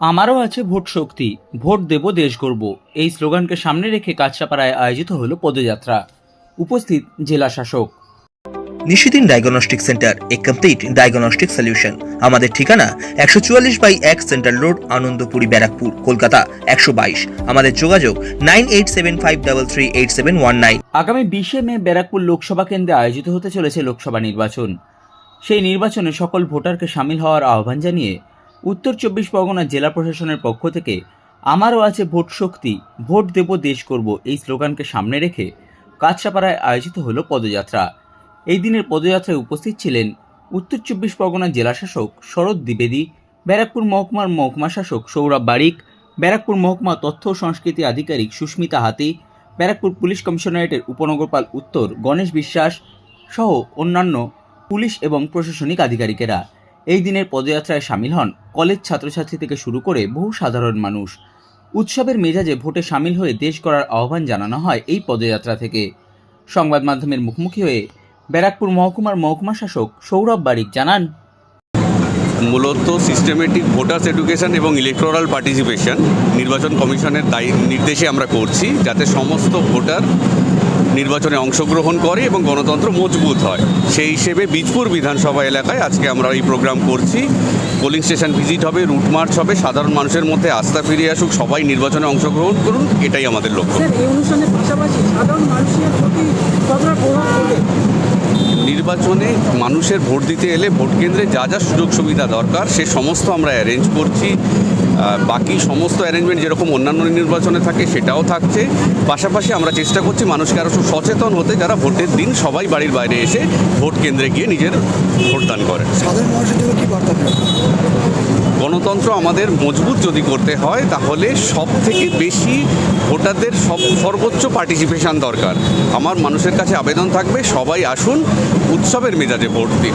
আমারও আছে ভোট শক্তি ভোট দেব দেশ গর্ব এই স্লোগানকে সামনে রেখে কাছড়াপাড়ায় আয়োজিত হলো পদযাত্রা। উপস্থিত জেলা শাসক। নিশিদিন ডায়াগনস্টিক সেন্টার এ কমপ্লিট ডায়াগনস্টিক সলিউশন। আমাদের ঠিকানা একশো চুয়াল্লিশ বাই এক সেন্ট্রাল রোড আনন্দপুরি ব্যারাকপুর কলকাতা একশো বাইশ। আমাদের যোগাযোগ nine eight seven five double three eight seven one nine. আগামী বিশে মে ব্যারাকপুর লোকসভা কেন্দ্রে আয়োজিত হতে চলেছে লোকসভা নির্বাচন। সেই নির্বাচনে সকল ভোটারকে সামিল হওয়ার আহ্বান জানিয়ে উত্তর চব্বিশ পরগনা জেলা প্রশাসনের পক্ষ থেকে আমারও আছে ভোট শক্তি, ভোট দেব, দেশ করব এই স্লোগানকে সামনে রেখে কাছড়াপাড়ায় আয়োজিত হলো পদযাত্রা। এই দিনের পদযাত্রায় উপস্থিত ছিলেন উত্তর চব্বিশ পরগনা জেলা শাসক শরৎ দ্বিবেদী, ব্যারাকপুর মহকুমার মহকুমা শাসক সৌরভ বারিক, ব্যারাকপুর মহকুমা তথ্য সংস্কৃতি আধিকারিক সুস্মিতা হাতি, ব্যারাকপুর পুলিশ কমিশনারেটের উপনগরপাল উত্তর গণেশ বিশ্বাস সহ অন্যান্য পুলিশ এবং প্রশাসনিক আধিকারিকেরা। এই দিনের পদযাত্রায় সামিল হন কলেজ ছাত্রছাত্রী থেকে শুরু করে বহু সাধারণ মানুষ। উৎসবের মেজাজে ভোটে সামিল হয়ে দেশ করার আহ্বান জানানো হয় এই পদযাত্রা থেকে। সংবাদ মাধ্যমের মুখোমুখি হয়ে ব্যারাকপুর মহকুমার মহকুমা শাসক সৌরভ বারিক জানান, মূলত সিস্টেমেটিক ভোটার্স এডুকেশন এবং ইলেকট্রাল পার্টিসিপেশন নির্বাচন কমিশনের দায়ী, নির্দেশে আমরা করছি যাতে সমস্ত ভোটার নির্বাচনে অংশগ্রহণ করে এবং গণতন্ত্র মজবুত হয়। সেই হিসেবে বীজপুর বিধানসভা এলাকায় আজকে আমরা এই প্রোগ্রাম করছি। পোলিং স্টেশন ভিজিট হবে রুট মার্চ হবে সাধারণ মানুষের মধ্যে আস্থা ফিরে আসুক সবাই নির্বাচনে অংশগ্রহণ করুন এটাই আমাদের লক্ষ্য। নির্বাচনে মানুষের ভোট দিতে এলে ভোট কেন্দ্রে যা যা সুযোগ সুবিধা দরকার সে সমস্ত আমরা অ্যারেঞ্জ করছি। বাকি সমস্ত অ্যারেঞ্জমেন্ট যেরকম অন্যান্য নির্বাচনে থাকে সেটাও থাকছে। পাশাপাশি আমরা চেষ্টা করছি মানুষকে আরও সচেতন হতে যারা ভোটের দিন সবাই বাড়ির বাইরে এসে ভোট কেন্দ্রে গিয়ে নিজের ভোটদান করেন সাধারণ মানুষের জন্য কি বার্তা গণতন্ত্র আমাদের মজবুত যদি করতে হয় তাহলে সব থেকে বেশি ভোটারদের সব সর্বোচ্চ পার্টিসিপেশন দরকার। আমার মানুষের কাছে আবেদন থাকবে সবাই আসুন উৎসবের মেজাজে ভোট দিন।